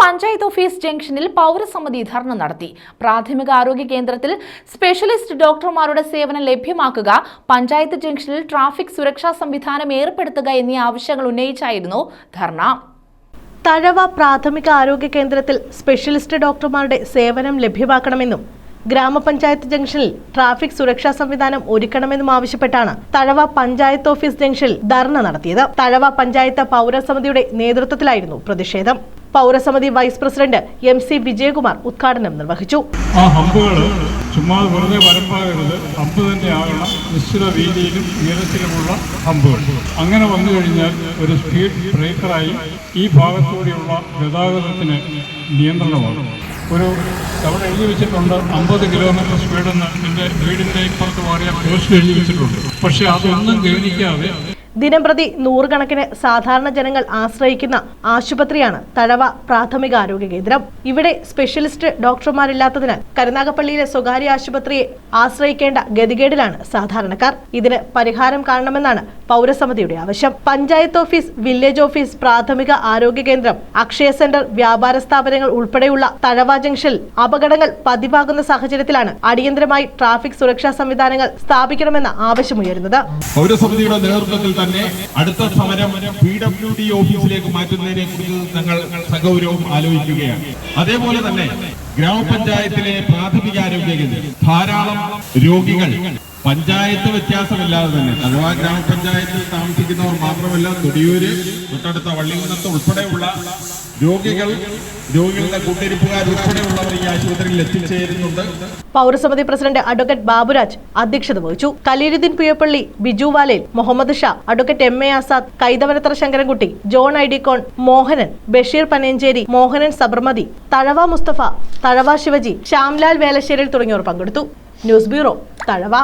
Panchayat office ജംഗ്ഷനിൽ പൗരസമിതി ധർണ നടത്തി. പ്രാഥമിക ആരോഗ്യ കേന്ദ്രത്തിൽ സ്പെഷ്യലിസ്റ്റ് ഡോക്ടർമാരുടെ സേവനം ലഭ്യമാക്കുക പഞ്ചായത്ത് ജംഗ്ഷനിൽ ട്രാഫിക് സുരക്ഷാ സംവിധാനം ഏർപ്പെടുത്തുക എന്നീ ആവശ്യങ്ങൾ ഉന്നയിച്ചായിരുന്നു ധർണ. തഴവ പ്രാഥമിക ആരോഗ്യ കേന്ദ്രത്തിൽ സ്പെഷ്യലിസ്റ്റ് ഡോക്ടർമാരുടെ സേവനം ലഭ്യമാക്കണമെന്നും ഗ്രാമപഞ്ചായത്ത് ജംഗ്ഷനിൽ ട്രാഫിക് സുരക്ഷാ സംവിധാനം ഒരുക്കണമെന്നും ആവശ്യപ്പെട്ടാണ് തഴവ പഞ്ചായത്ത് ഓഫീസ് ജംഗ്ഷനിൽ ധർണ നടത്തിയത്. തഴവ പഞ്ചായത്ത് പൗരസമിതിയുടെ നേതൃത്വത്തിലായിരുന്നു പ്രതിഷേധം. പൗരസമിതി vice president M C Vijayakumar ഉദ്ഘാടനം നിർവഹിച്ചു. ചുമ്മാ വെറുതെ വരമ്പാകരുത് ഹമ്പ് തന്നെ നിശ്ചിത വീതിയിലും ഉയരത്തിലുമുള്ള ഹമ്പുകൾ. അങ്ങനെ വന്നു കഴിഞ്ഞാൽ ഒരു സ്പീഡ് ബ്രേക്കറായി ഈ ഭാഗത്തൂടെയുള്ള ഗതാഗതത്തിന് നിയന്ത്രണമാണ് ഒരു അവിടെ എഴുതി വെച്ചിട്ടുണ്ട്. അമ്പത് കിലോമീറ്റർ സ്പീഡെന്ന് എന്റെ വീടിന്റെ ഇപ്പുറത്ത് മാറിയ പോസ്റ്റ് എഴുതി വെച്ചിട്ടുണ്ട്. പക്ഷേ അതൊന്നും ഗവനിക്കാതെ ദിനംപ്രതി നൂറുകണക്കിന് സാധാരണ ജനങ്ങൾ ആശ്രയിക്കുന്ന ആശുപത്രിയാണ് തഴവ പ്രാഥമിക ആരോഗ്യ കേന്ദ്രം. ഇവിടെ സ്പെഷ്യലിസ്റ്റ് ഡോക്ടർമാരില്ലാത്തതിനാൽ കരുനാഗപ്പള്ളിയിലെ സ്വകാര്യ ആശുപത്രിയെ ആശ്രയിക്കേണ്ട ഗതികേടിലാണ് സാധാരണക്കാർ. ഇതിന് പരിഹാരം കാണണമെന്നാണ് പൗരസമിതിയുടെ ആവശ്യം. പഞ്ചായത്ത് ഓഫീസ് വില്ലേജ് ഓഫീസ് പ്രാഥമിക ആരോഗ്യ കേന്ദ്രം അക്ഷയ സെന്റർ വ്യാപാര സ്ഥാപനങ്ങൾ ഉൾപ്പെടെയുള്ള തഴവ ജംഗ്ഷനിൽ അപകടങ്ങൾ പതിവാകുന്ന സാഹചര്യത്തിലാണ് അടിയന്തരമായി ട്രാഫിക് സുരക്ഷാ സംവിധാനങ്ങൾ സ്ഥാപിക്കണമെന്ന ആവശ്യമുയരുന്നത്. പൗരസമിതിയുടെ നേതൃത്വത്തിൽ തന്നെ അടുത്ത സമരം പി ഡബ്ല്യു ഡി ഓഫീസിലേക്ക് മാറ്റുന്നതിനെ കുറിച്ച് ഞങ്ങൾ സഗൗരവം ആലോചിക്കുകയാണ്. അതേപോലെ തന്നെ ഗ്രാമപഞ്ചായത്തിലെ പ്രാഥമികാരോഗ്യ കേന്ദ്രം. ധാരാളം രോഗികൾ പഞ്ചായത്ത് വ്യത്യാസമില്ലാതെ തന്നെ. അഥവാ ഗ്രാമപഞ്ചായത്തിൽ താമസിക്കുന്നവർ മാത്രമല്ല തൊടിയൂര് തൊട്ടടുത്ത വള്ളികുന്നത്ത് ഉൾപ്പെടെയുള്ള രോഗികൾ രോഗികളുടെ കൂട്ടിരിപ്പുകാർ ഉൾപ്പെടെയുള്ളവർ ഈ ആശുപത്രിയിൽ എത്തിച്ചേരുന്നുണ്ട്. പൗരസമിതി പ്രസിഡന്റ് അഡ്വക്കേറ്റ് ബാബുരാജ് അധ്യക്ഷത വഹിച്ചു. Kaleeruddin Puyappally Biju Valel Muhammad Sha advocate M A Azad Kaithavanathra Sankarankutty John ഐഡിക്കോൺ Mohanan Basheer Panencheri Mohanan Sabarmati Thazhava Mustafa Thazhava Shivaji Shyamlal Velasseril തുടങ്ങിയവർ പങ്കെടുത്തു. News bureau Thazhava.